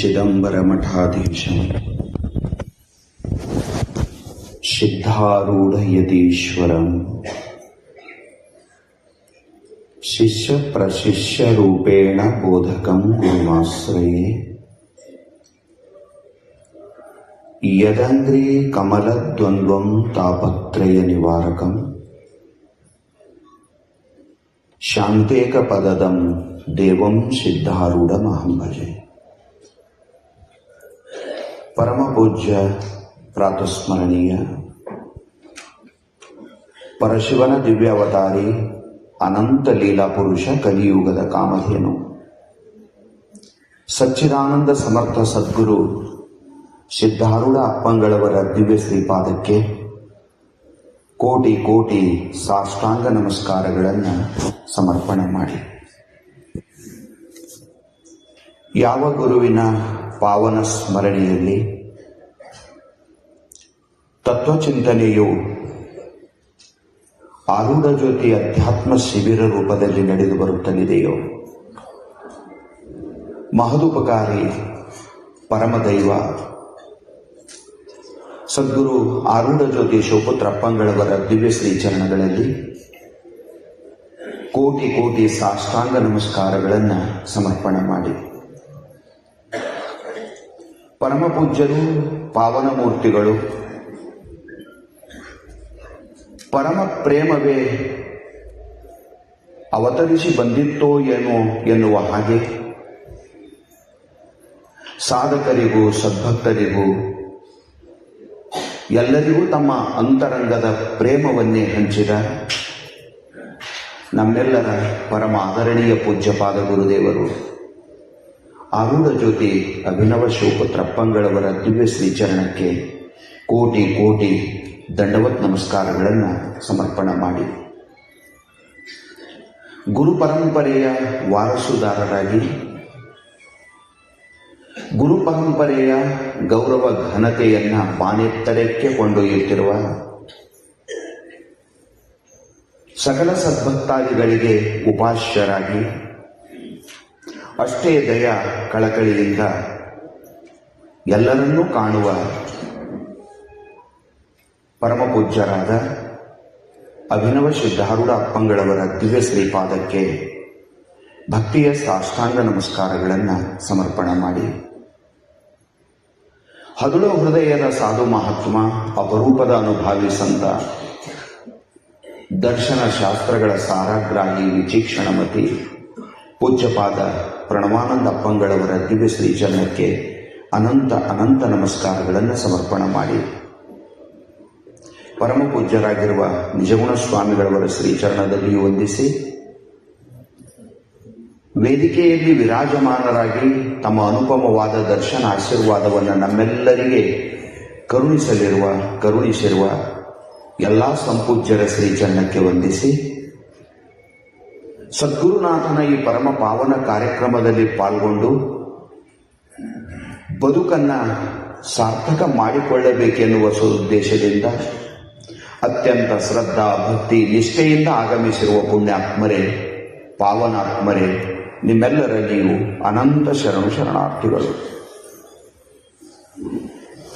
चिदम्बरमठाधीशं सिद्धारूढयतीश्वरम् शिष्यप्रशिष्यरूपेण बोधकं गुरुमाश्रये यदङ्ग्रे कमलद्वन्द्वं तापत्रयनिवारकम् शान्तेकपददं देवं सिद्धारूढमहं भजे ಪರಮ ಪೂಜ್ಯ ಪ್ರಾತಸ್ಮರಣೀಯ, ಪರಶಿವನ ದಿವ್ಯಾವತಾರಿ, ಅನಂತ ಲೀಲಾ ಪುರುಷ ಕಲಿಯುಗದ ಕಾಮಧೇನು. ಸಚ್ಚಿದಾನಂದ ಸಮರ್ಥ ಸದ್ಗುರು ಸಿದ್ಧಾರೂಢ ಅಪ್ಪಂಗಳವರ ದಿವ್ಯ ಶ್ರೀಪಾದಕ್ಕೆ ಕೋಟಿ ಕೋಟಿ ಸಾಷ್ಟಾಂಗ ನಮಸ್ಕಾರಗಳನ್ನು ಸಮರ್ಪಣೆ ಮಾಡಿ. ಯಾವ ಗುರುವಿನ ಪಾವನ ಸ್ಮರಣೆಯಲ್ಲಿ ತತ್ವಚಿಂತನೆಯು ಆರೂಢ ಜ್ಯೋತಿ ಅಧ್ಯಾತ್ಮ ಶಿಬಿರ ರೂಪದಲ್ಲಿ ನಡೆದು ಬರುತ್ತಲಿದೆಯೋ? ಮಹದುಪಕಾರಿ ಪರಮದೈವ ಸದ್ಗುರು ಆರೂಢ ಜ್ಯೋತಿ ಶಿವಪುತ್ರಪ್ಪಂಗಳವರ ದಿವ್ಯ ಶ್ರೀ ಚರಣಗಳಲ್ಲಿ ಕೋಟಿ ಕೋಟಿ ಸಾಷ್ಟಾಂಗ ನಮಸ್ಕಾರಗಳನ್ನು ಸಮರ್ಪಣೆ ಮಾಡಿ. ಪರಮ ಪೂಜ್ಯರು ಪಾವನ ಮೂರ್ತಿಗಳು ಪರಮ ಪ್ರೇಮವೇ ಅವತರಿಸಿ ಬಂದಿತ್ತೋ ಏನೋ ಎನ್ನುವ ಹಾಗೆ. ಸಾಧಕರಿಗೂ, ಸದ್ಭಕ್ತರಿಗೂ, ಎಲ್ಲರಿಗೂ ತಮ್ಮ ಅಂತರಂಗದ ಪ್ರೇಮವನ್ನೇ ಹಂಚಿದ ನಮ್ಮೆಲ್ಲರ ಪರಮ ಆದರಣೀಯ ಪೂಜ್ಯಪಾದ ಗುರುದೇವರು. ಆರೂಢ ಜ್ಯೋತಿ ಅಭಿನವ ಶಿವಪುತ್ರಪ್ಪಂಗಳವರ ದಿವ್ಯ ಶ್ರೀಚರಣಕ್ಕೆ ಕೋಟಿ ಕೋಟಿ ದಂಡವತ್ ನಮಸ್ಕಾರಗಳನ್ನು ಸಮರ್ಪಣೆ ಮಾಡಿ. ಗುರು ಪರಂಪರೆಯ ವಾರಸುದಾರರಾಗಿ, ಗುರು ಪರಂಪರೆಯ ಗೌರವ ಘನತೆಯನ್ನು ಬಾನೆತ್ತರಕ್ಕೆ ಕೊಂಡೊಯ್ಯುತ್ತಿರುವ ಸಕಲ ಸದ್ಭಕ್ತಾದಿಗಳಿಗೆ ಉಪಾಸ್ಯರಾಗಿ ಅಷ್ಟೇ ದಯ ಕಳಕಳಿಯಿಂದ ಎಲ್ಲರನ್ನೂ ಕಾಣುವ ಪರಮಪೂಜ್ಯರಾದ ಅಭಿನವ ಸಿದ್ಧಾರೂಢ ಅಪ್ಪಂಗಳವರ ದಿವ್ಯ ಶ್ರೀಪಾದಕ್ಕೆ ಭಕ್ತಿಯ ಸಾಷ್ಟಾಂಗ ನಮಸ್ಕಾರಗಳನ್ನು ಸಮರ್ಪಣೆ ಮಾಡಿ. ಹದುಳು ಹೃದಯದ ಸಾಧು ಮಹಾತ್ಮ, ಅಪರೂಪದ ಅನುಭಾವಿ ಸಂತ, ದರ್ಶನ ಶಾಸ್ತ್ರಗಳ ಸಾರಾಗ್ರಾಹಿ ವಿಚೀಕ್ಷಣಮತಿ ಪೂಜ್ಯಪಾದ ಪ್ರಣವಾನಂದ ಅಪ್ಪಂಗಳವರ ದಿವ್ಯ ಶ್ರೀಚರಣಕ್ಕೆ ಅನಂತ ಅನಂತ ನಮಸ್ಕಾರಗಳನ್ನು ಸಮರ್ಪಣ ಮಾಡಿ. ಪರಮ ಪೂಜ್ಯರಾಗಿರುವ ನಿಜಗುಣ ಸ್ವಾಮಿಗಳವರ ಶ್ರೀಚರಣದಲ್ಲಿ ವಂದಿಸಿ, ವೇದಿಕೆಯಲ್ಲಿ ವಿರಾಜಮಾನರಾಗಿ ತಮ್ಮ ಅನುಪಮವಾದ ದರ್ಶನ ಆಶೀರ್ವಾದವನ್ನು ನಮ್ಮೆಲ್ಲರಿಗೆ ಕರುಣಿಸಲಿರುವ, ಕರುಣಿಸಿರುವ ಎಲ್ಲ ಸಂಪೂಜ್ಯರ ಶ್ರೀಚರಣಕ್ಕೆ ವಂದಿಸಿ ಸದ್ಗುರುನಾಥನ ಈ ಪರಮ ಪಾವನ ಕಾರ್ಯಕ್ರಮದಲ್ಲಿ ಪಾಲ್ಗೊಂಡು ಬದುಕನ್ನ ಸಾರ್ಥಕ ಮಾಡಿಕೊಳ್ಳಬೇಕೆನ್ನುವ ಸದುದ್ದೇಶದಿಂದ ಅತ್ಯಂತ ಶ್ರದ್ಧಾ, ಭಕ್ತಿ, ನಿಷ್ಠೆಯಿಂದ ಆಗಮಿಸಿರುವ ಪುಣ್ಯಾತ್ಮರೇ, ಪಾವನಾತ್ಮರೇ ನಿಮ್ಮೆಲ್ಲರಲ್ಲಿಯೂ ಅನಂತ ಶರಣು ಶರಣಾರ್ಥಿಗಳು.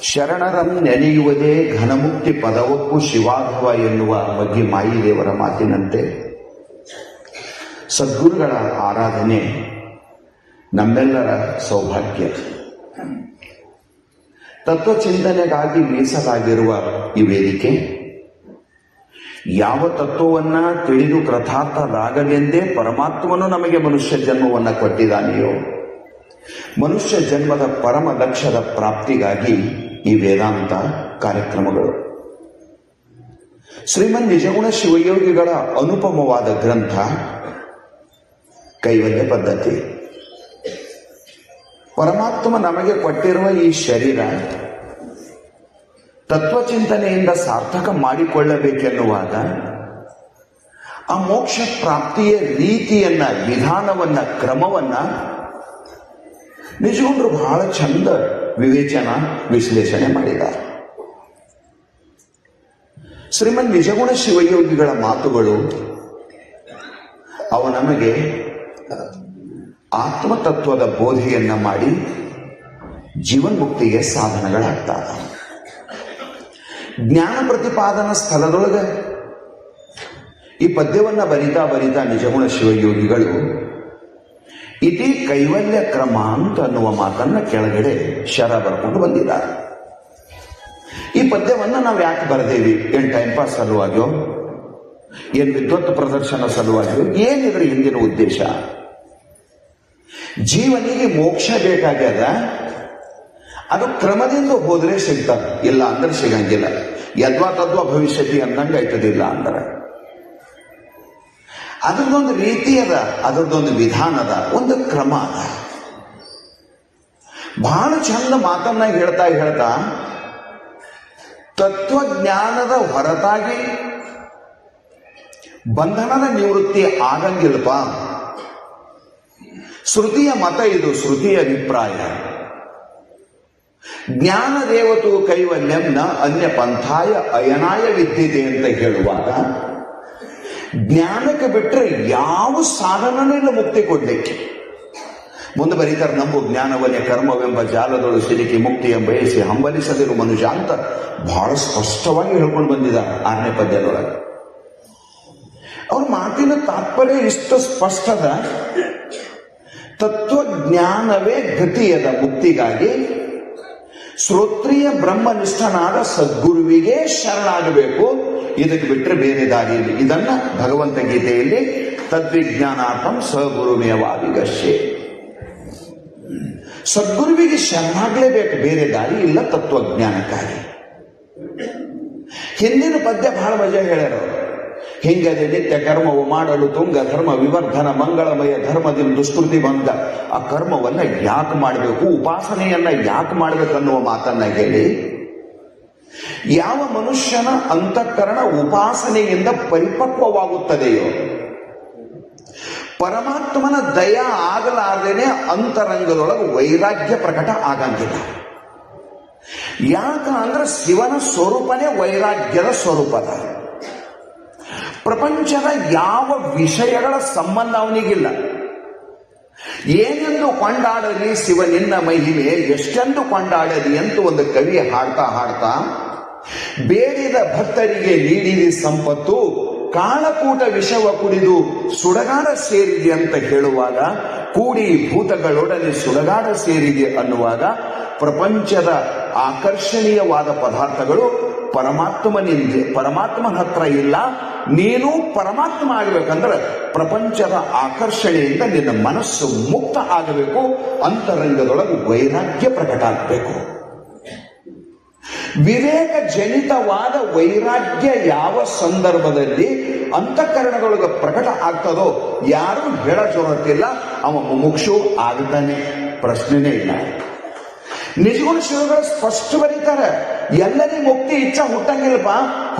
ಶರಣರಂ ನೆನೆಯುವುದೇ ಘನಮುಕ್ತಿ ಪದವಕ್ಕೂ ಶಿವಾಧವ ಎನ್ನುವ ಬಗ್ಗೆ ಮಾಯಿದೇವರ ಮಾತಿನಂತೆ ಸದ್ಗುರುಗಳ ಆರಾಧನೆ ನಮ್ಮೆಲ್ಲರ ಸೌಭಾಗ್ಯ. ತತ್ವಚಿಂತನೆಗಾಗಿ ಮೀಸಲಾಗಿರುವ ಈ ವೇದಿಕೆ ಯಾವ ತತ್ವವನ್ನ ತಿಳಿದು ಕೃತಾರ್ಥರಾಗಲೆಂದೇ ಪರಮಾತ್ಮನು ನಮಗೆ ಮನುಷ್ಯ ಜನ್ಮವನ್ನು ಕೊಟ್ಟಿದ್ದಾನೆಯೋ, ಮನುಷ್ಯ ಜನ್ಮದ ಪರಮ ಲಕ್ಷ್ಯದ ಪ್ರಾಪ್ತಿಗಾಗಿ ಈ ವೇದಾಂತ ಕಾರ್ಯಕ್ರಮಗಳು. ಶ್ರೀಮನ್ ನಿಜಗುಣ ಶಿವಯೋಗಿಗಳ ಅನುಪಮವಾದ ಗ್ರಂಥ ಕೈವಲ್ಯ ಪದ್ಧತಿ. ಪರಮಾತ್ಮ ನಮಗೆ ಕೊಟ್ಟಿರುವ ಈ ಶರೀರ ತತ್ವಚಿಂತನೆಯಿಂದ ಸಾರ್ಥಕ ಮಾಡಿಕೊಳ್ಳಬೇಕೆನ್ನುವಾಗ ಆ ಮೋಕ್ಷ ಪ್ರಾಪ್ತಿಯ ರೀತಿಯನ್ನ, ವಿಧಾನವನ್ನ, ಕ್ರಮವನ್ನ ನಿಜಗೊಂಡ್ರು ಬಹಳ ಚಂದ ವಿವೇಚನ ವಿಶ್ಲೇಷಣೆ ಮಾಡಿದ್ದಾರೆ. ಶ್ರೀಮನ್ ನಿಜಗುಣ ಶಿವಯೋಗಿಗಳ ಮಾತುಗಳು ಅವು ನಮಗೆ ಆತ್ಮತತ್ವದ ಬೋಧೆಯನ್ನ ಮಾಡಿ ಜೀವನ್ಮುಕ್ತಿಗೆ ಸಾಧನಗಳಾಗ್ತಾವ ಜ್ಞಾನ ಪ್ರತಿಪಾದನಾ ಸ್ಥಳದೊಳಗೆ ಈ ಪದ್ಯವನ್ನ ಬರಿತಾ ಬರಿತಾ ನಿಜಗುಣ ಶಿವಯೋಗಿಗಳು ಇತಿ ಕೈವಲ್ಯ ಕ್ರಮ ಅಂತ ಅನ್ನುವ ಮಾತನ್ನ ಕೆಳಗಡೆ ಶರ ಬರ್ಕೊಂಡು ಬಂದಿದ್ದಾರೆ. ಈ ಪದ್ಯವನ್ನ ನಾವು ಯಾಕೆ ಬರೆದೇವಿ? ಏನ್ ಟೈಮ್ ಪಾಸ್ ಸಲುವಾಗಿಯೋ ಏನ್ ವಿದ್ವತ್ ಪ್ರದರ್ಶನ ಸಲುವಾಗಿಯೋ ಏನಿದ್ರ ಹಿಂದಿನ ಉದ್ದೇಶ? ಜೀವನಿಗೆ ಮೋಕ್ಷ ಬೇಕಾಗ್ಯದ? ಅದು ಕ್ರಮದಿಂದ ಹೋದ್ರೆ ಸಿಗ್ತದೆ. ಇಲ್ಲ ಅಂದ್ರೆ ಸಿಗಂಗಿಲ್ಲ. ಯದ್ವಾ ತದ್ವಾ ಭವಿಷ್ಯತಿ ಅಂದಂಗೆ ಆಯ್ತದಿಲ್ಲ ಅಂದ್ರೆ. ಅದ್ರದ್ದೊಂದು ರೀತಿ ಅದ ಅದರದೊಂದು ವಿಧಾನ ಅದ, ಒಂದು ಕ್ರಮ ಅದ. ಬಹಳ ಚಂದ ಮಾತನ್ನ ಹೇಳ್ತಾ ಹೇಳ್ತಾ ತತ್ವಜ್ಞಾನದ ಹೊರತಾಗಿ ಬಂಧನದ ನಿವೃತ್ತಿ ಆಗಂಗಿಲ್ಪ ಶ್ರುತಿಯ ಮತ ಇದು, ಶ್ರುತಿಯ ಅಭಿಪ್ರಾಯ. ಜ್ಞಾನ ದೇವತು ಕೈವಲ್ಯಂನ ಅನ್ಯ ಪಂಥಾಯ ಅಯನಾಯ ವಿದ್ಯಿದೆ ಅಂತ ಹೇಳುವಾಗ, ಜ್ಞಾನಕ್ಕೆ ಬಿಟ್ಟರೆ ಯಾವ ಸಾಧನನೂ ಇಲ್ಲ ಮುಕ್ತಿ ಕೊಡಲಿಕ್ಕೆ. ಮುಂದೆ ಬರೀತಾರೆ, ನಂಬು ಜ್ಞಾನವನ್ನೇ ಕರ್ಮವೆಂಬ ಜಾಲದೊಳು ಸಿಲುಕಿ ಮುಕ್ತಿಯ ಬಯಸಿ ಹಂಬಲಿಸದಿರು ಮನುಷ್ಯ ಅಂತ ಬಹಳ ಸ್ಪಷ್ಟವಾಗಿ ಹೇಳ್ಕೊಂಡು ಬಂದಿದ್ದಾರೆ ಆರನೇ ಪದ್ಯದೊಳಗೆ. ಅವ್ರ ಮಾತಿನ ತಾತ್ಪರ್ಯ ಇಷ್ಟು ಸ್ಪಷ್ಟದ? ತತ್ವಜ್ಞಾನವೇ ಗತಿಯದ ಮುಕ್ತಿಗಾಗಿ ಶ್ರೋತ್ರಿಯ ಬ್ರಹ್ಮನಿಷ್ಠನಾದ ಸದ್ಗುರುವಿಗೆ ಶರಣಾಗಬೇಕು. ಇದಕ್ಕೆ ಬಿಟ್ಟರೆ ಬೇರೆ ದಾರಿ ಇದನ್ನ ಭಗವಂತ ಗೀತೆಯಲ್ಲಿ ತದ್ವಿಜ್ಞಾನಾರ್ಥಂ ಸಗುರುಮೇವಾದಿಗಶ್ಯೆ ಸದ್ಗುರುವಿಗೆ ಶರಣಾಗಲೇಬೇಕು. ಬೇರೆ ದಾರಿ ಇಲ್ಲ ತತ್ವಜ್ಞಾನಕ್ಕಾಗಿ. ಹಿಂದಿನ ಪದ್ಯ ಬಹಳ ಮಜಾ ಹೇಳ್ಯಾರ ಹಿಂಗದೆ ನಿತ್ಯ ಕರ್ಮವು ಮಾಡಲು ತುಂಗ ಧರ್ಮ ವಿವರ್ಧನ ಮಂಗಳಮಯ ಧರ್ಮದಿಂದ ದುಷ್ಕೃತಿ ಬಂದ. ಆ ಕರ್ಮವನ್ನ ಯಾಕೆ ಮಾಡಬೇಕು? ಉಪಾಸನೆಯನ್ನ ಯಾಕೆ ಮಾಡಬೇಕು ಅನ್ನುವ ಮಾತನ್ನ ಹೇಳಿ. ಯಾವ ಮನುಷ್ಯನ ಅಂತಃಕರಣ ಉಪಾಸನೆಯಿಂದ ಪರಿಪಕ್ವವಾಗುತ್ತದೆಯೋ? ಪರಮಾತ್ಮನ ದಯ ಆಗಲಾರ್ದೇನೆ ಅಂತರಂಗದೊಳಗೆ ವೈರಾಗ್ಯ ಪ್ರಕಟ ಆಗಂಗಿಲ್ಲ. ಯಾಕ ಅಂದ್ರೆ ಶಿವನ ಸ್ವರೂಪನೇ ವೈರಾಗ್ಯದ ಸ್ವರೂಪದ. ಪ್ರಪಂಚದ ಯಾವ ವಿಷಯಗಳ ಸಂಬಂಧ ಅವನಿಗಿಲ್ಲ. ಏನೆಂದು ಕೊಂಡಾಡಲಿ ಶಿವನಿನ್ನ ಮಹಿಮೆ, ಎಷ್ಟೆಂದು ಕೊಂಡಾಡಲಿ ಅಂತ ಒಂದು ಕವಿ ಹಾಡ್ತಾ ಹಾಡ್ತಾ ಬೇಡಿದ ಭಕ್ತರಿಗೆ ನೀಡಿದ ಸಂಪತ್ತು, ಕಾಳಕೂಟ ವಿಷವ ಕುಡಿದು ಸುಡಗಾಡ ಸೇರಿದೆ ಅಂತ ಹೇಳುವಾಗ ಕೂಡಿ ಭೂತಗಳೊಡನೆ ಸುಡಗಾಡ ಸೇರಿದೆ ಅನ್ನುವಾಗ, ಪ್ರಪಂಚದ ಆಕರ್ಷಣೀಯವಾದ ಪದಾರ್ಥಗಳು ಪರಮಾತ್ಮನಿಂದ ಪರಮಾತ್ಮನ ಹತ್ರ ಇಲ್ಲ ನೀನು ಪರಮಾತ್ಮ ಆಗಬೇಕಂದ್ರೆ ಪ್ರಪಂಚದ ಆಕರ್ಷಣೆಯಿಂದ ನಿನ್ನ ಮನಸ್ಸು ಮುಕ್ತ ಆಗಬೇಕು, ಅಂತರಂಗದೊಳಗೆ ವೈರಾಗ್ಯ ಪ್ರಕಟ ಆಗಬೇಕು. ವಿವೇಕ ಜನಿತವಾದ ವೈರಾಗ್ಯ ಯಾವ ಸಂದರ್ಭದಲ್ಲಿ ಅಂತಃಕರಣದೊಳಗೆ ಪ್ರಕಟ ಆಗ್ತದೋ, ಯಾರು ಹೇಳ ಜೋರತ್ತಿಲ್ಲ ಅವ ಮುಮುಕ್ಷು ಆಗ್ತಾನೆ ಪ್ರಶ್ನೆನೇ ಇಲ್ಲ. ನಿಜಗುಣ ಶಿವಗಳು ಸ್ಪಷ್ಟ ಬರೀತಾರೆ. ಎಲ್ಲರಿಗೂ ಮುಕ್ತಿ, ಇಚ್ಛ ಹುಟ್ಟಂಗಿಲ್ಲಪ್ಪ.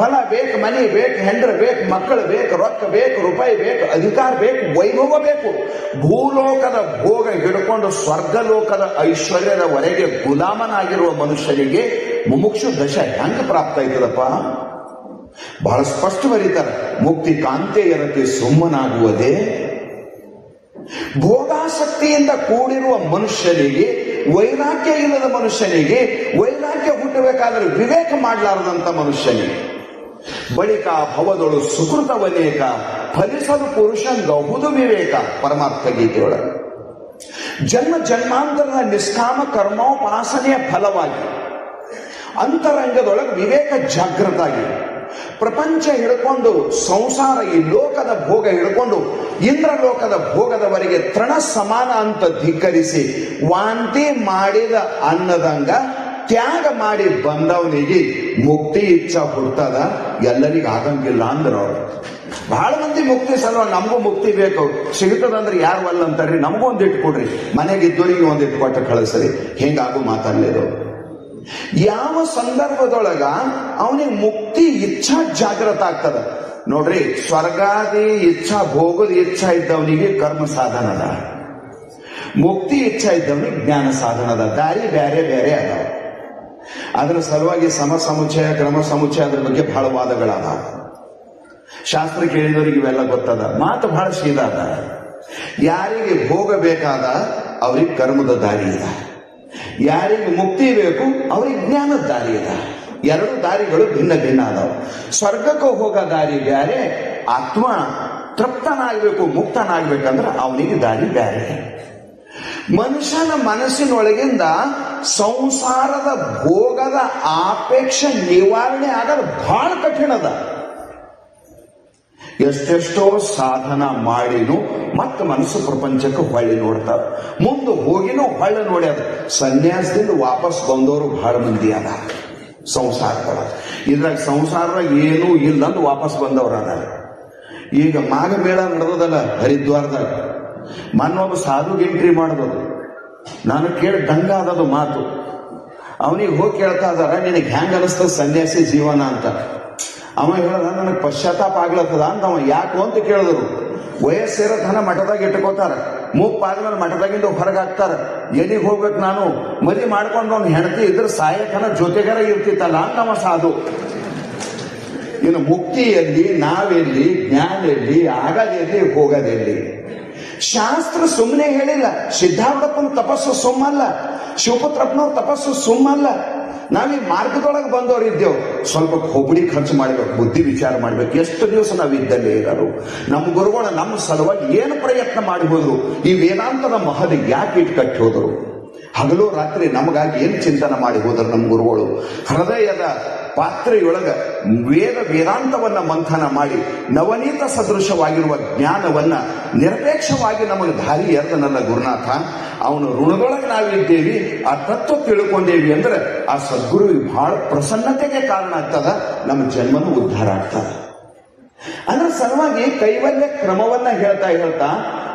ಹೊಲ ಬೇಕು, ಮನೆ ಬೇಕು, ಹೆಂಡ್ರ ಬೇಕು, ಮಕ್ಕಳು ಬೇಕು, ರೊಕ್ಕ ಬೇಕು, ರೂಪಾಯಿ ಬೇಕು, ಅಧಿಕಾರ ಬೇಕು, ವೈಭವ ಬೇಕು. ಭೂಲೋಕದ ಭೋಗ ಹಿಡ್ಕೊಂಡು ಸ್ವರ್ಗಲೋಕದ ಐಶ್ವರ್ಯದವರೆಗೆ ಗುಲಾಮನಾಗಿರುವ ಮನುಷ್ಯರಿಗೆ ಮುಮುಕ್ಷು ದಶ ಹೆಂಗ ಪ್ರಾಪ್ತ ಆಯ್ತದಪ್ಪ? ಬಹಳ ಸ್ಪಷ್ಟ ಬರೀತಾರೆ. ಮುಕ್ತಿ ಕಾಂತೆ ಕಾಂತೆಯರತೆ ಸುಮ್ಮನಾಗುವುದೇ. ಭೋಗಾಸಕ್ತಿಯಿಂದ ಕೂಡಿರುವ ಮನುಷ್ಯನಿಗೆ ವೈರಾಗ್ಯ ಇಲ್ಲದ ಮನುಷ್ಯನಿಗೆ ವೈರಾಗ್ಯ ಹುಟ್ಟಬೇಕಾದರೆ ವಿವೇಕ ಮಾಡಲಾರದಂತ ಮನುಷ್ಯನಿಗೆ. ಬಳಿಕ ಭವದೊಳು ಸುಕೃತವನೇಕ ಫಲಿಸಲು ಪುರುಷಂಗಹುದು ವಿವೇಕ, ಪರಮಾರ್ಥ ಗೀತೆಯೊಳಗೆ ಜನ್ಮ ಜನ್ಮಾಂತರದ ನಿಷ್ಕಾಮ ಕರ್ಮೋಪಾಸನೆಯ ಫಲವಾಗಿ, ಅಂತರಂಗದೊಳಗೆ ವಿವೇಕ ಜಾಗೃತ ಆಗಿ ಪ್ರಪಂಚ ಹಿಡ್ಕೊಂಡು, ಸಂಸಾರ ಈ ಲೋಕದ ಭೋಗ ಹಿಡ್ಕೊಂಡು, ಇಂದ್ರಲೋಕದ ಭೋಗದವರೆಗೆ ತೃಣ ಸಮಾನ ಅಂತ ಧಿಕ್ಕರಿಸಿ, ವಾಂತಿ ಮಾಡಿದ ಅನ್ನದಂಗ ತ್ಯಾಗ ಮಾಡಿ ಬಂದವನಿಗೆ ಮುಕ್ತಿ ಇಚ್ಛಾ ಹುಡ್ತದ, ಎಲ್ಲರಿಗೂ ಆಗಂಗಿಲ್ಲ ಅಂದ್ರೆ ಅವ್ರು. ಬಹಳ ಮಂದಿ ಮುಕ್ತಿ ಸಲ್ವ, ನಮಗೂ ಮುಕ್ತಿ ಬೇಕು. ಸಿಗುತ್ತದಂದ್ರೆ ಯಾರು ಅಲ್ಲ ಅಂತಾರ್ರಿ ನಮಗೂ ಒಂದಿಟ್ಟು ಕೊಡ್ರಿ. ಮನೆಗೆ ಇದ್ದವರಿಗೆ ಒಂದಿಟ್ಟು ಕೊಟ್ಟು ಕಳಿಸ್ರಿ. ಹಿಂಗಾಗು ಮಾತಾಡ್ಲಿರು ಯಾವ ಸಂದರ್ಭದೊಳಗ ಅವನಿಗೆ ಮುಕ್ತಿ, ಇಚ್ಛಾ ಜಾಗೃತ ಆಗ್ತದ? ನೋಡ್ರಿ, ಸ್ವರ್ಗಾದಿ ಇಚ್ಛಾ, ಭೋಗದ ಇಚ್ಛಾ ಇದ್ದವನಿಗೆ ಕರ್ಮ ಸಾಧನದ ಮುಕ್ತಿ ಇಚ್ಛಾ ಇದ್ದವನಿಗೆ ಜ್ಞಾನ ಸಾಧನದ ದಾರಿ ಬೇರೆ ಬೇರೆ ಅದಾವ. ಅದರ ಸಲುವಾಗಿ ಸಮ ಸಮುಚ್ಚಯ ಕ್ರಮ ಸಮುಚ್ಚಯ ಅದ್ರ ಬಗ್ಗೆ ಬಹಳ ವಾದಗಳಾದ. ಶಾಸ್ತ್ರ ಕೇಳಿದವರಿಗೆ ಇವೆಲ್ಲ ಗೊತ್ತದ. ಮಾತು ಬಹಳ ಸೀದಾ ಅದ. ಯಾರಿಗೆ ಭೋಗ ಬೇಕಾದ, ಅವ್ರಿಗೆ ಕರ್ಮದ ದಾರಿ ಇದೆ. ಯಾರಿಗೆ ಮುಕ್ತಿ ಬೇಕು, ಅವ್ರಿಗೆ ಜ್ಞಾನದ ದಾರಿ ಅದ. ಎರಡು ದಾರಿಗಳು ಭಿನ್ನ ಭಿನ್ನ ಅದಾವ. ಸ್ವರ್ಗಕ್ಕೆ ಹೋಗೋ ದಾರಿ ಬ್ಯಾರೆ, ಆತ್ಮ ತೃಪ್ತನಾಗಬೇಕು, ಮುಕ್ತನಾಗಬೇಕಂದ್ರೆ ಅವನಿಗೆ ದಾರಿ ಬ್ಯಾರೆ. ಮನುಷ್ಯನ ಮನಸ್ಸಿನೊಳಗಿಂದ ಸಂಸಾರದ ಭೋಗದ ಆಪೇಕ್ಷೆ ನಿವಾರಣೆ ಆಗೋದು ಬಹಳ ಕಠಿಣದ ಎಷ್ಟೆಷ್ಟೋ ಸಾಧನ ಮಾಡಿನೂ ಮತ್ತೆ ಮನಸ್ಸು ಪ್ರಪಂಚಕ್ಕೆ ಹೊಳ್ಳಿ ನೋಡ್ತಾರ. ಮುಂದೆ ಹೋಗಿನೂ ಹೊಳ್ಳಿ ನೋಡ್ಯಾರ ಸನ್ಯಾಸದಿಂದ ವಾಪಸ್ ಬಂದವರು ಬಹಳ ಮಂದಿ ಅದ. ಸಂಸಾರಗಳ ಇದ್ರಾಗ ಸಂಸಾರದಾಗ ಏನೂ ಇಲ್ಲ ಅಂತ ವಾಪಸ್ ಬಂದವ್ರ ಅದಾರ. ಈಗ ಮಾಗಮೇಳ ನಡೆದದಲ್ಲ ಹರಿದ್ವಾರದಾಗ. ಮನ್ನೊಬ್ಬ ಸಾಧು ಎಂಟ್ರಿ ಮಾಡಿದದು. ನಾನು ಕೇಳಿ ದಂಗ ಆದದು ಮಾತು. ಅವನಿಗೆ ಹೋಗಿ ಕೇಳ್ತಾ ಇದಾರ, ನಿನಗೆ ಹೆಂಗ ಅನಿಸ್ತದ ಸನ್ಯಾಸಿ ಜೀವನ ಅಂತ. ಅವ ಹೇಳದ ನನಗೆ ಪಶ್ಚಾತ್ತಾಪ ಆಗ್ಲತ್ತದ ಅಂತ ಅವ ಯಾಕೋ ಅಂತ ಕೇಳಿದ್ರು. ವಯಸ್ಸಿರೋ ತನ ಮಠದಾಗ ಇಟ್ಕೋತಾರ. ಮುಪ್ಪಾದ್ಮೇಲೆ ಮಠದಾಗಿಂದ ಹೊರಗೆ ಹಾಕ್ತಾರ ಎಲ್ಲಿಗೆ ಹೋಗ್ಬೇಕು ನಾನು? ಮದಿ ಮಾಡ್ಕೊಂಡು ಅವ್ನು ಹೆಂಡತಿ ಇದ್ರ ಸಾಯಕನ ಜೊತೆಗಾರ ಇರ್ತಿತ್ತಲ್ಲ ಅಂತ ಅವ ಸಾಧು. ಇನ್ನು ಮುಕ್ತಿಯಲ್ಲಿ, ನಾವೆಲ್ಲಿ ಜ್ಞಾನ ಎಲ್ಲಿ ಆಗದೆಲ್ಲಿ ಹೋಗದೆಲ್ಲಿ ಶಾಸ್ತ್ರ ಸುಮ್ಮನೆ ಹೇಳಿಲ್ಲ. ಸಿದ್ಧಾರ್ಥಪ್ಪನ ತಪಸ್ಸು ಸುಮ್ಮಲ್ಲ. ಶಿವಪುತ್ರಪ್ಪನವ್ರ ತಪಸ್ಸು ಸುಮ್ಮಲ್ಲ. ನಾವ್ ಮಾರ್ಗದೊಳಗೆ ಬಂದವರು ಇದ್ದೇವು. ಸ್ವಲ್ಪ ಹೋಬಳಿ ಖರ್ಚು ಮಾಡ್ಬೇಕು, ಬುದ್ಧಿ ವಿಚಾರ ಮಾಡ್ಬೇಕು. ಎಷ್ಟು ದಿವಸ ನಾವು ಇದ್ದಲ್ಲೇ ಇರೋರು? ನಮ್ಮ ಗುರುಗಳ ನಮ್ಮ ಸಲುವಾಗಿ ಏನು ಪ್ರಯತ್ನ ಮಾಡಿ ಹೋದ್ರು? ಈ ವೇದಾಂತದ ಮಹದ ಯಾಕೆ ಇಟ್ಟು ಕಟ್ಟಿ ಹೋದರು? ಹಗಲು ರಾತ್ರಿ ನಮಗಾಗಿ ಏನು ಚಿಂತನೆ ಮಾಡಿ ಹೋದರು ನಮ್ಮ ಗುರುಗಳು? ಹೃದಯದ ಪಾತ್ರೆಯೊಳಗ ವೇದ ವೇದಾಂತವನ್ನ ಮಂಥನ ಮಾಡಿ ನವನೀತ ಸದೃಶವಾಗಿರುವ ಜ್ಞಾನವನ್ನ ನಿರಪೇಕ್ಷವಾಗಿ ನಮಗೆ ದಾರಿ ನನ್ನ ಗುರುನಾಥ, ಅವನು ಋಣದೊಳಗೆ ನಾವಿದ್ದೇವಿ, ಆ ತತ್ವ ತಿಳ್ಕೊಂಡೇವಿ ಅಂದ್ರೆ ಆ ಸದ್ಗುರು ಬಹಳ ಪ್ರಸನ್ನತೆಗೆ ಕಾರಣ ಆಗ್ತದ, ನಮ್ಮ ಜನ್ಮನು ಉದ್ಧಾರ ಆಗ್ತದ. ಅಂದ್ರೆ ಸಲುವಾಗಿ ಕೈವಲ್ಯ ಕ್ರಮವನ್ನ ಹೇಳ್ತಾ ಹೇಳ್ತಾ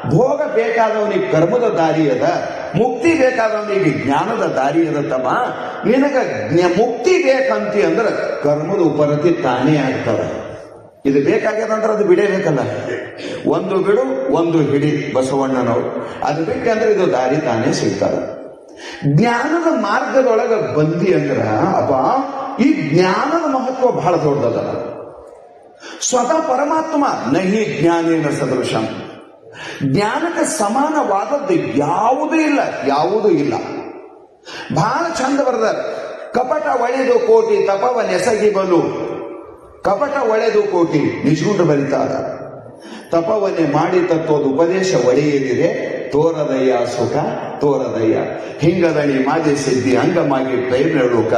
ಭೋಗ ಬೇಕಾದವನಿಗೆ ಕರ್ಮದ ದಾರಿ ಅದ, ಮುಕ್ತಿ ಬೇಕಾದವನಿಗೆ ಜ್ಞಾನದ ದಾರಿ ಅದ ತಮ್ಮ. ನಿನಗ ಮುಕ್ತಿ ಬೇಕಂತಿ ಅಂದ್ರೆ ಕರ್ಮದ ಉಪರತಿ ತಾನೇ ಆಗ್ತದ ಇದು ಬೇಕಾಗ್ಯದಂದ್ರೆ ಅದು ಬಿಡೇಬೇಕಲ್ಲ. ಒಂದು ಬಿಡು, ಒಂದು ಹಿಡಿ ಬಸವಣ್ಣನವರು. ಅದು ಬಿಟ್ಟಂದ್ರೆ ಇದು ದಾರಿ ತಾನೇ ಸಿಗ್ತದ ಜ್ಞಾನದ ಮಾರ್ಗದೊಳಗೆ ಬಂದಿ ಅಂದ್ರ ಅಪ್ಪ ಈ ಜ್ಞಾನದ ಮಹತ್ವ ಬಹಳ ದೊಡ್ಡದಲ್ಲ ಸ್ವತಃ ಪರಮಾತ್ಮ ನಹಿ ಜ್ಞಾನೇನ ಸದೃಶಂ. ಜ್ಞಾನಕ್ಕೆ ಸಮಾನವಾದದ್ದು ಯಾವುದೂ ಇಲ್ಲ ಯಾವುದೂ ಇಲ್ಲ. ಬಹಳ ಚಂದ ಬರದ ಕಪಟ ಒಳೆದು ಕೋಟಿ ತಪವ ನೆಸಗಿ ಬಲು ಕಪಟ ಒಳೆದು ಕೋಟಿ, ನಿಜಗುಂಡು ಬರಿತಾರ. ತಪವನ್ನೇ ಮಾಡಿ ತತ್ವದ ಉಪದೇಶ ಒಳೆಯದಿದೆ ತೋರದಯ್ಯ ಸುಖ, ತೋರದಯ್ಯ. ಹಿಂಗದಣಿ ಮಾಜಿ ಸಿದ್ಧಿ, ಅಂಗಮಾಗಿ ಪ್ರೇರಣೆಳುಕ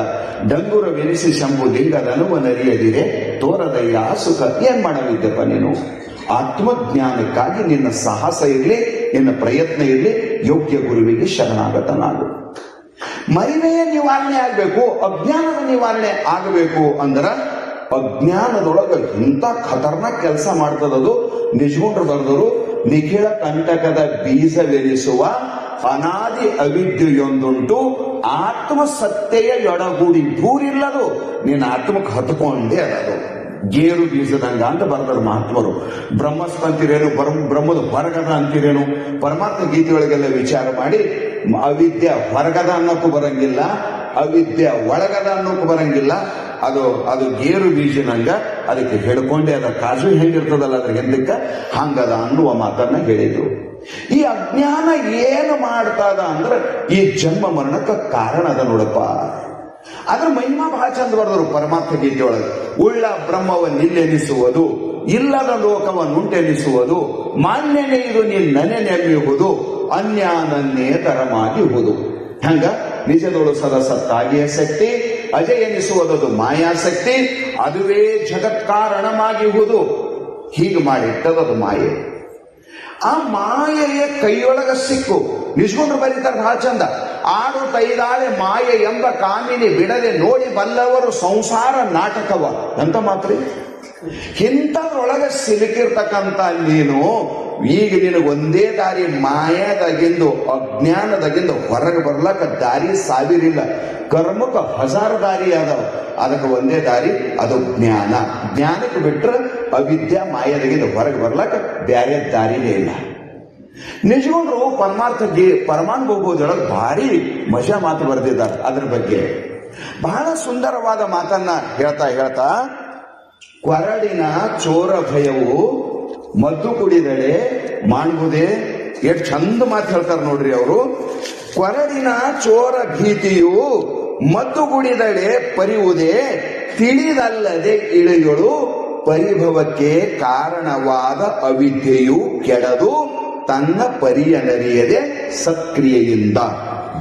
ಡಂಗುರವೆನಿಸಿ ಶಂಭು ಲಿಂಗದನುವ ನರಿಯದಿದೆ, ತೋರದಯ್ಯ ಸುಖ. ಏನ್ ಮಾಡಲಿದ್ದಪ್ಪ ನೀನು? ಆತ್ಮಜ್ಞಾನಕ್ಕಾಗಿ ನಿನ್ನ ಸಾಹಸ ಇರಲಿ, ನಿನ್ನ ಪ್ರಯತ್ನ ಇರಲಿ, ಯೋಗ್ಯ ಗುರುವಿಗೆ ಶರಣಾಗತನಾಗು. ಮರಿವೆಯ ನಿವಾರಣೆ ಆಗಬೇಕು, ಅಜ್ಞಾನದ ನಿವಾರಣೆ ಆಗಬೇಕು ಅಂದ್ರ ಅಜ್ಞಾನದೊಳಗ ಇಂಥ ಖತರ್ನಾಕ್ ಕೆಲಸ ಮಾಡ್ತದದು ನಿಜಗೊಂಡ್ರು ಬರೆದರು ನಿಖಿಳ ಕಂಟಕದ ಬೀಜವೆನಿಸುವ ಅನಾದಿ ಅವಿದ್ಯೆಯೊಂದುಂಟು ಆತ್ಮ ಸತ್ತೆಯ ಎಡಗೂಡಿ ದೂರಿಲ್ಲದು, ನಿನ್ನ ಆತ್ಮಕ್ಕೆ ಹತ್ಕೊಂಡೇ ಅದದು ಗೇರು ಬೀಸದಂಗ ಅಂತ ಬರ್ತಾರೆ ಮಹಾತ್ಮರು. ಬ್ರಹ್ಮಸ್ಥ ಅಂತಿರೇನು ಬ್ರಹ್ಮ ಬ್ರಹ್ಮದ ಹೊರಗದ ಅಂತಿರೇನು? ಪರಮಾತ್ಮ ಗೀತೆಗಳಿಗೆಲ್ಲ ವಿಚಾರ ಮಾಡಿ ಅವಿದ್ಯ ಅವಿದ್ಯೆ ಹೊರಗದ ಅನ್ನೋಕ್ಕೂ ಬರಂಗಿಲ್ಲ, ಅವಿದ್ಯ ಒಳಗದ ಅನ್ನೋಕ್ಕೂ ಬರಂಗಿಲ್ಲ. ಅದು ಅದು ಗೇರು ಬೀಜನಂಗ ಅದಕ್ಕೆ ಹೇಳ್ಕೊಂಡೆ ಅದ. ಕಾಜು ಹೆಂಗಿರ್ತದಲ್ಲ ಅದ್ರ ಹಿಂದಕ್ಕ? ಹಂಗದ ಅನ್ನುವ ಮಾತನ್ನ ಹೇಳಿದ್ರು. ಈ ಅಜ್ಞಾನ ಏನು ಮಾಡ್ತದ ಅಂದ್ರೆ ಈ ಜನ್ಮ ಮರಣಕ್ಕೆ ಕಾರಣ ಅದ ನೋಡಪ್ಪ. ಅದ್ರ ಮಹಿಮಾ ಬಹಳ ಚಂದ ಬರೆದರು ಪರಮಾತ್ಮ ಗೀತೆಯೊಳಗೆ. ಉಳ್ಳ ಬ್ರಹ್ಮವನ್ನಿಲ್ಲೆನಿಸುವುದು ಇಲ್ಲದ ಲೋಕವನ್ನುಂಟೆನಿಸುವುದು ಮಾನ್ಯನೇ ಇದು ನಿನ್ನನೆ ನೆಮ್ಮಿಹುದು ಅನ್ಯಾನನ್ನೇ ತರಮಾಗಿಹುದು ಹಂಗ? ನಿಜದೊಳು ಸದಸತ್ತಾಗಿಯ ಶಕ್ತಿ ಅಜಯ ಎನಿಸುವುದದು ಮಾಯಾಶಕ್ತಿ, ಅದುವೇ ಜಗತ್ಕಾರಣಮಾಗಿಹುದು ಹೀಗೆ ಮಾಡಿಟ್ಟದದು ಮಾಯೆ. ಆ ಮಾಯೆಯ ಕೈಯೊಳಗ ಸಿಕ್ಕು. ನಿಜಗೊಂಡ್ರು ಬರೀತಾರೆ ಬಹಳ ಚಂದ ಆಡು ತೈದಾಳೆ ಮಾಯೆ ಎಂಬ ಕಾಮಿನಿ ಬಿಡದೆ ನೋಡಿ ಬಲ್ಲವರು ಸಂಸಾರ ನಾಟಕವ. ಅಂತ ಮಾತ್ರ? ಇಂಥದ್ರೊಳಗೆ ಸಿಲುಕಿರ್ತಕ್ಕಂಥ ನೀನು ಈಗ ನಿನಗೆ ಒಂದೇ ದಾರಿ ಮಾಯಾದಾಗಿಂದು, ಅಜ್ಞಾನದಾಗಿಂದು ಹೊರಗೆ ಬರ್ಲಕ್ಕ ದಾರಿ ಸಾವಿರಿಲ್ಲ ಕರ್ಮಕ್ಕೆ ಹಜಾರು ದಾರಿ ಅದಾವ ಅದಕ್ಕೆ ಒಂದೇ ದಾರಿ, ಅದು ಜ್ಞಾನ. ಜ್ಞಾನಕ್ಕೆ ಬಿಟ್ರೆ ಅವಿದ್ಯಾ ಮಾಯಾದಾಗಿಂದ ಹೊರಗೆ ಬರ್ಲಕ್ಕ ಬೇರೆ ದಾರಿನೇ ಇಲ್ಲ. ನಿಜಗೊಂಡ್ರು ಪರಮಾರ್ಥ ಪರಮಾನ್ ಪರಮಾನುಭವದೊಳಗೆ ಭಾರಿ ಮಜಾ ಮಾತು ಬರೆದಿದ್ದಾರೆ ಅದ್ರ ಬಗ್ಗೆ. ಬಹಳ ಸುಂದರವಾದ ಮಾತನ್ನ ಹೇಳ್ತಾ ಹೇಳ್ತಾ ಕೊರಡಿನ ಚೋರ ಭಯವು ಮದ್ದು ಕುಡಿದಳೆ ಮಾಡ್ಬುದೆ ಎಷ್ಟು ಚಂದ ಮಾತು ಹೇಳ್ತಾರೆ ನೋಡ್ರಿ ಅವರು. ಕೊರಡಿನ ಚೋರ ಭೀತಿಯು ಮದ್ದು ಕುಡಿದಳೆ, ಪರಿವುದೇ, ತಿಳಿದಲ್ಲದೆ ಇಳಿಯಳು, ಪರಿಭವಕ್ಕೆ ಕಾರಣವಾದ ಅವಿದ್ಯೆಯು ಕೆಡದು ತನ್ನ ಪರಿಯನರಿಯದೆ ಸಕ್ರಿಯೆಯಿಂದ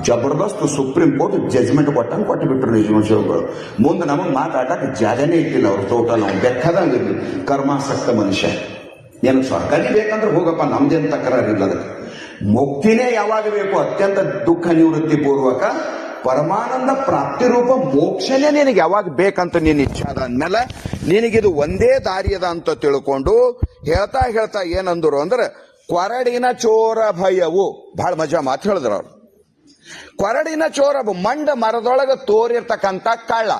ಜಬರ್ದಸ್ತ್ ಸುಪ್ರೀಂ ಕೋರ್ಟ್ ಜಜ್ಮೆಂಟ್ ಕೊಟ್ಟಂಗೆ ಕೊಟ್ಟು ಬಿಟ್ರು ನಿಜವಂಶಗಳು ಮುಂದೆ ನಮಗೆ ಮಾತಾಡಕ್ಕೆ ಜಾಗನೇ ಇಟ್ಟಿಲ್ಲ ಅವ್ರ ಟೋಟಲ್ ನಾವು ಬೆಕ್ಕದಂಗೆ ಕರ್ಮಾಸಕ್ತ ಮನುಷ್ಯ. ಏನು ಸರ್ಕಾರಿ ಬೇಕಂದ್ರೆ ಹೋಗಪ್ಪ ನಮ್ದೇನು ತಕರಾರಿಲ್ಲ ಅದಕ್ಕೆ. ಮುಕ್ತಿನೇ ಯಾವಾಗ ಬೇಕು, ಅತ್ಯಂತ ದುಃಖ ನಿವೃತ್ತಿ ಪೂರ್ವಕ ಪರಮಾನಂದ ಪ್ರಾಪ್ತಿ ರೂಪ ಮೋಕ್ಷನೇ ನಿನಗೆ ಯಾವಾಗ ಬೇಕಂತ ನೀನು ಇಚ್ಛೆ ಅದ ಅಂದ್ಮೇಲೆ ನಿನಗಿದು ಒಂದೇ ದಾರಿ ಅದ ಅಂತ ತಿಳ್ಕೊಂಡು ಹೇಳ್ತಾ ಹೇಳ್ತಾ ಏನಂದ್ರು ಅಂದ್ರೆ ಕೊರಡಿನ ಚೋರ ಭಯವು. ಬಹಳ ಮಜಾ ಮಾತು ಹೇಳಿದ್ರು ಅವ್ರು. ಕೊರಡಿನ ಚೋರ ಮಂಡ ಮರದೊಳಗ ತೋರಿರ್ತಕ್ಕಂಥ ಕಳ್ಳ.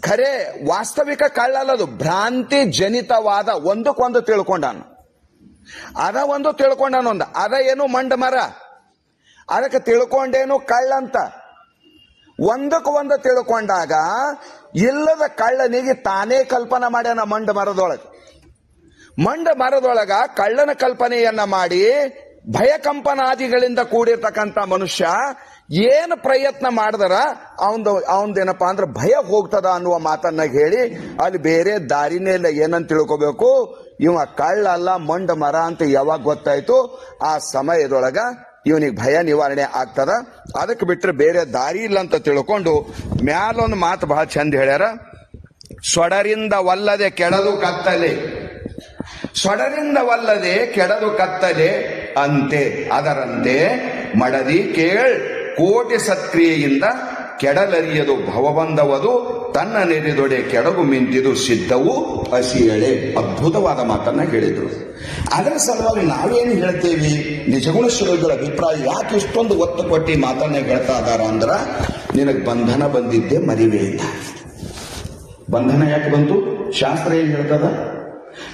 ಖರೆ ವಾಸ್ತವಿಕ ಕಳ್ಳಲ್ಲದು ಭ್ರಾಂತಿ ಜನಿತವಾದ ಒಂದಕ್ಕೊಂದು ತಿಳ್ಕೊಂಡಾನು. ಅದ ಒಂದು ತಿಳ್ಕೊಂಡಾನೊಂದು ಅದ. ಏನು ಮಂಡ ಮರ? ಅದಕ್ಕೆ ತಿಳ್ಕೊಂಡೇನು ಕಳ್ಳಂತ ಒಂದಕ್ಕೆ ಒಂದು ತಿಳ್ಕೊಂಡಾಗ ಇಲ್ಲದ ಕಳ್ಳನಿಗೆ ತಾನೇ ಕಲ್ಪನೆ ಮಾಡ್ಯಾನ ಮಂಡ ಮರದೊಳಗೆ. ಮಂಡ ಮರದೊಳಗ ಕಳ್ಳನ ಕಲ್ಪನೆಯನ್ನ ಮಾಡಿ ಭಯಕಂಪನಾದಿಗಳಿಂದ ಕೂಡಿರ್ತಕ್ಕಂಥ ಮನುಷ್ಯ ಏನು ಪ್ರಯತ್ನ ಮಾಡಿದರ ಅವಂದು ಅವಂದೇನಪ್ಪ ಅಂದ್ರೆ ಭಯ ಹೋಗ್ತದ ಅನ್ನುವ ಮಾತನ್ನ ಹೇಳಿ, ಅಲ್ಲಿ ಬೇರೆ ದಾರಿನೇ ಇಲ್ಲ, ಏನಂತ ತಿಳ್ಕೋಬೇಕು? ಇವ ಕಳ್ಳ ಅಲ್ಲ, ಮಂಡ ಮರ ಅಂತ ಯಾವಾಗ ಗೊತ್ತಾಯ್ತು? ಆ ಸಮಯದೊಳಗ ಇವನಿಗೆ ಭಯ ನಿವಾರಣೆ ಆಗ್ತದ. ಅದಕ್ಕೆ ಬಿಟ್ಟರೆ ಬೇರೆ ದಾರಿ ಇಲ್ಲ ಅಂತ ತಿಳ್ಕೊಂಡು, ಮ್ಯಾಲೊಂದು ಮಾತು ಬಹಳ ಚಂದ ಹೇಳ್ಯಾರ. ಸೊಡರಿಂದ ವಲ್ಲದೆ ಕೆಡದು ಕತ್ತಲೆ. ಸೊಡರಿಂದವಲ್ಲದೆ ಕೆಡದು ಕತ್ತಲೆ ಅಂತೆ, ಅದರಂತೆ ಮಡದಿ ಕೇಳ್. ಕೋಟಿ ಸತ್ಕ್ರಿಯೆಯಿಂದ ಕೆಡಲರಿಯದು ಭವಬಂಧವದು ತನ್ನ ನೆರೆದೊಡೆ ಕೆಡಗು ಮಿಂತಿದು ಸಿದ್ಧವು ಹಸಿಯಳೆ. ಅದ್ಭುತವಾದ ಮಾತನ್ನ ಹೇಳಿದರು. ಅದರ ಸಲುವಾಗಿ ನಾವೇನು ಹೇಳ್ತೇವೆ? ನಿಜಗುಣ ಶ್ರೀಗಳ ಅಭಿಪ್ರಾಯ ಯಾಕೆ ಇಷ್ಟೊಂದು ಒತ್ತು ಕೊಟ್ಟು ಮಾತನ್ನ ಹೇಳ್ತಾ ಇದಾರ ಅಂದ್ರ, ನಿನಗೆ ಬಂಧನ ಬಂದಿದ್ದೆ ಮರಿವೆಯಿಂದ ಬಂಧನ ಯಾಕೆ ಬಂತು? ಶಾಸ್ತ್ರ ಏನು ಹೇಳ್ತದ?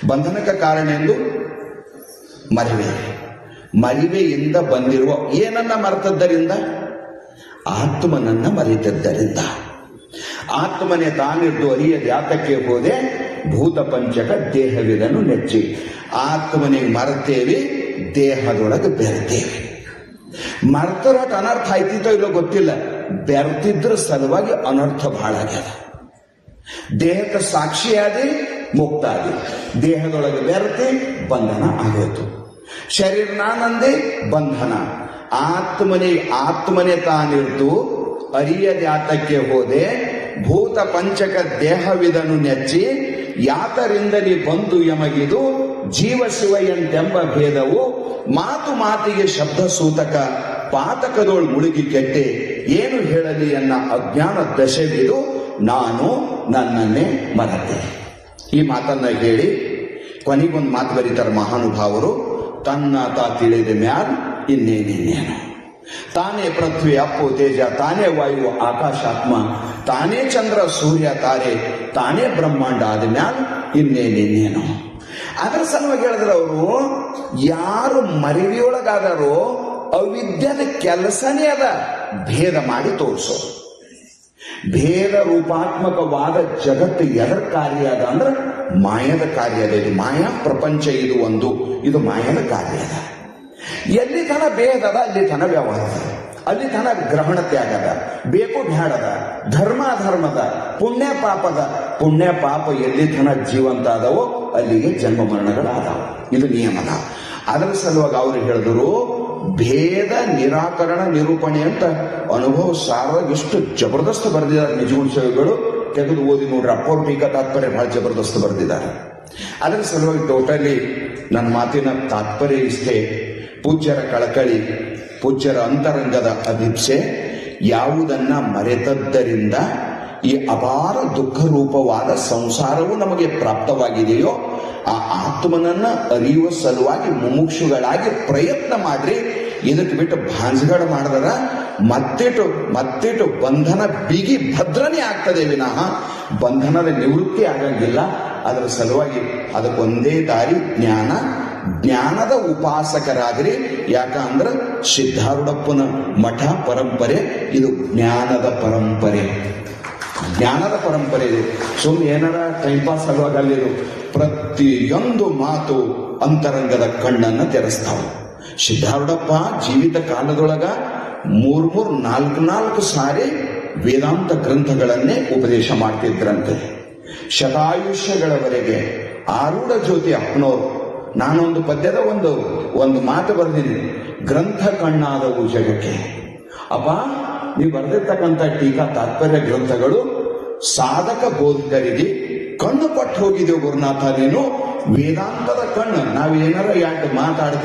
ಬಂಧನಕ್ಕೆ ಕಾರಣ ಎಂದು ಮರಿವೆ ಮರಿವೆಯಿಂದ ಬಂದಿರುವ ಏನನ್ನ ಮರೆತದ್ದರಿಂದ? ಆತ್ಮನನ್ನ ಮರೆತದ್ದರಿಂದ. ಆತ್ಮನೇ ತಾನಿದ್ದು ಅರಿಯದೆ ಯಾತಕ್ಕೆ ಹೋದೆ, ಭೂತ ಪಂಚಕ ದೇಹವಿದನು ನೆಚ್ಚಿ. ಆತ್ಮನಿಗೆ ಮರೆತೇವೆ, ದೇಹದೊಳಗೆ ಬೆರೆತೇವೆ. ಮರ್ತರೊಟ್ಟು ಅನರ್ಥ ಆಯ್ತಿತ್ತೋ ಇಲ್ಲೋ ಗೊತ್ತಿಲ್ಲ. ಬೆರ್ತಿದ್ರ ಸಲುವಾಗಿ ಅನರ್ಥ ಬಹಳ ಆಗ್ಯದ. ದೇಹಕ್ಕೆ ಸಾಕ್ಷಿಯಾದಿ ಮುಕ್ತಾದಿ ದೇಹದೊಳಗೆ ಬೆರ್ತಿ ಬಂಧನ ಆಗೋಯ್ತು. ಶರೀರ ನಾನಂದೆ ಬಂಧನ. ಆತ್ಮನೇ ಆತ್ಮನೇ ತಾನಿರ್ತು ಅರಿಯದ್ಯಾತಕ್ಕೆ ಹೋದೆ, ಭೂತ ಪಂಚಕ ದೇಹವಿದನು ನೆಚ್ಚಿ ಯಾತರಿಂದಲಿ ಬಂದು ಯಮಗಿದು, ಜೀವ ಶಿವ ಎಂತೆಂಬ ಭೇದವು ಮಾತು ಮಾತಿಗೆ ಶಬ್ದ ಸೂತಕ ಪಾತಕದೋಳ್ ಮುಳುಗಿ ಕೆಟ್ಟೆ, ಏನು ಹೇಳಲಿ ಎನ್ನ ಅಜ್ಞಾನ ದಶೆವಿದು, ನಾನು ನನ್ನನ್ನೇ ಮರತೆ. ಈ ಮಾತನ್ನ ಹೇಳಿ ಕೊನೆಗೊಂದು ಮಾತು ಬರೀತಾರೆ ಮಹಾನುಭಾವರು. ತನ್ನ ತಾ ತಿಳಿದ ಮ್ಯಾಲ ಇನ್ನೇನೇನೇನು ತಾನೇ ಪೃಥ್ವಿ ಅಪ್ಪು ತೇಜ, ತಾನೇ ವಾಯು ಆಕಾಶಾತ್ಮ ತಾನೇ ಚಂದ್ರ ಸೂರ್ಯ ತಾರೆ, ತಾನೇ ಬ್ರಹ್ಮಾಂಡ ಆದ ಮ್ಯಾಲ್ ಇನ್ನೇನೇನೇನು ಅದರ ಸಲುವಾಗಿ ಹೇಳಿದ್ರೆ ಅವರು, ಯಾರು ಮರಿವಿಯೊಳಗಾದಾರೋ ಅವಿದ್ಯದ ಕೆಲಸನೇ ಅದ, ಭೇದ ಮಾಡಿ ತೋರಿಸೋದು ಭೇದ ರೂಪಾತ್ಮಕವಾದ ಜಗತ್ತು ಎದರ ಕಾರ್ಯ ಅದ ಅಂದ್ರೆ ಮಾಯದ ಕಾರ್ಯ ಅದ, ಇದು ಮಾಯಾ ಪ್ರಪಂಚ, ಇದು ಒಂದು, ಇದು ಮಾಯದ ಕಾರ್ಯ ಅದ. ಎಲ್ಲಿ ತನ ಅದ, ಅಲ್ಲಿ ತನ ವ್ಯವಹಾರ. ಅಲ್ಲಿ ತನ ಗ್ರಹಣ ತ್ಯಾಗದ ಬೇಕು ಬ್ಯಾಡದ ಧರ್ಮ ಅಧರ್ಮದ ಪುಣ್ಯ ಪಾಪದ ಪುಣ್ಯ ಪಾಪ ಎಲ್ಲಿ ತನ ಜೀವಂತ ಅದಾವೋ ಅಲ್ಲಿಗೆ ಜನ್ಮ ಮರಣಗಳಾದವು. ಇದು ನಿಯಮದ ಅದರ ಸಲುವಾಗಿ ಅವರು ಹೇಳಿದ್ರು, ಭೇದ ನಿರಾಕರಣ ನಿರೂಪಣೆ ಅಂತ ಅನುಭವ ಸಾರವಾಗಿ ಎಷ್ಟು ಜಬರ್ದಸ್ತ್ ಬರೆದಿದ್ದಾರೆ ನಿಜಗುಣಗಳು ತೆಗೆದು ಓದಿ ನೋಡ್ರಿ. ಅಪೌರ್ಣಿಕ ತಾತ್ಪರ್ಯ ಬಹಳ ಜಬರ್ದಸ್ತ್ ಬರೆದಿದ್ದಾರೆ. ಅದರ ಸಲುವಾಗಿ ಟೋಟಲಿ ನನ್ನ ಮಾತಿನ ತಾತ್ಪರ್ಯ ಇಷ್ಟೇ. ಪೂಜ್ಯರ ಕಳಕಳಿ, ಪೂಜ್ಯರ ಅಂತರಂಗದ ಅಭಿಪ್ಸೆ ಯಾವುದನ್ನ ಮರೆತದ್ದರಿಂದ ಈ ಅಪಾರ ದುಃಖ ರೂಪವಾದ ಸಂಸಾರವು ನಮಗೆ ಪ್ರಾಪ್ತವಾಗಿದೆಯೋ, ಆ ಆತ್ಮನನ್ನ ಅರಿಯುವ ಸಲುವಾಗಿ ಮುಮುಕ್ಷುಗಳಾಗಿ ಪ್ರಯತ್ನ ಮಾಡ್ರಿ. ಇದಕ್ಕೆ ಬಿಟ್ಟು ಭಾಂಜಗಡ ಮಾಡಿದ್ರ ಮತ್ತಿಟ್ಟು ಮತ್ತಿಟ್ಟು ಬಂಧನ ಬಿಗಿ ಭದ್ರನೇ ಆಗ್ತದೆ ವಿನಃ. ಬಂಧನದ ನಿವೃತ್ತಿ ಆಗಂಗಿಲ್ಲ. ಅದರ ಸಲುವಾಗಿ ಅದಕ್ಕೊಂದೇ ದಾರಿ ಜ್ಞಾನ. ಜ್ಞಾನದ ಉಪಾಸಕರಾಗ್ರಿ. ಯಾಕಂದ್ರೆ ಸಿದ್ಧಾರೂಢಪ್ಪನ ಮಠ ಪರಂಪರೆ, ಇದು ಜ್ಞಾನದ ಪರಂಪರೆ. ಜ್ಞಾನದ ಪರಂಪರೆ ಇದೆ. ಸುಮ್ಮನೆ ಏನಾರ ಟೈಮ್ ಪಾಸ್ ಆಗುವಾಗ ಅಲ್ಲಿದು ಪ್ರತಿಯೊಂದು ಮಾತು ಅಂತರಂಗದ ಕಣ್ಣನ್ನ ತೆರೆಸ್ತಾವ. ಸಿದ್ಧಾರೂಢಪ್ಪ ಜೀವಿತ ಕಾಲದೊಳಗ ಮೂರ್ ಮೂರು ನಾಲ್ಕು ನಾಲ್ಕು ಸಾರಿ ವೇದಾಂತ ಗ್ರಂಥಗಳನ್ನೇ ಉಪದೇಶ ಮಾಡ್ತಿದ್ರಂತೆ. ಶತಾಯುಷ್ಯಗಳವರೆಗೆ ಆರೂಢ ಜ್ಯೋತಿ ಅಪ್ಪನವರು ನಾನೊಂದು ಪದ್ಯದ ಒಂದು ಒಂದು ಮಾತು ಬರೆದಿದ್ದೀನಿ. ಗ್ರಂಥ ಕಣ್ಣಾದವು ಜಗಕ್ಕೆ. ಅಪ್ಪ ನೀವು ಬರೆದಿರ್ತಕ್ಕಂಥ ಟೀಕಾ ತಾತ್ಪರ್ಯ ಗ್ರಂಥಗಳು ಸಾಧಕ ಬೋಧಕರಿಗೆ ಕಣ್ಣು ಪಟ್ಟು ಹೋಗಿದೆ ಗುರುನಾಥ, ನೀನು ವೇದಾಂತದ ಕಣ್ಣು. ನಾವೇನಾರ ಯಾಕೆ ಮಾತಾಡ್ತೇವೆ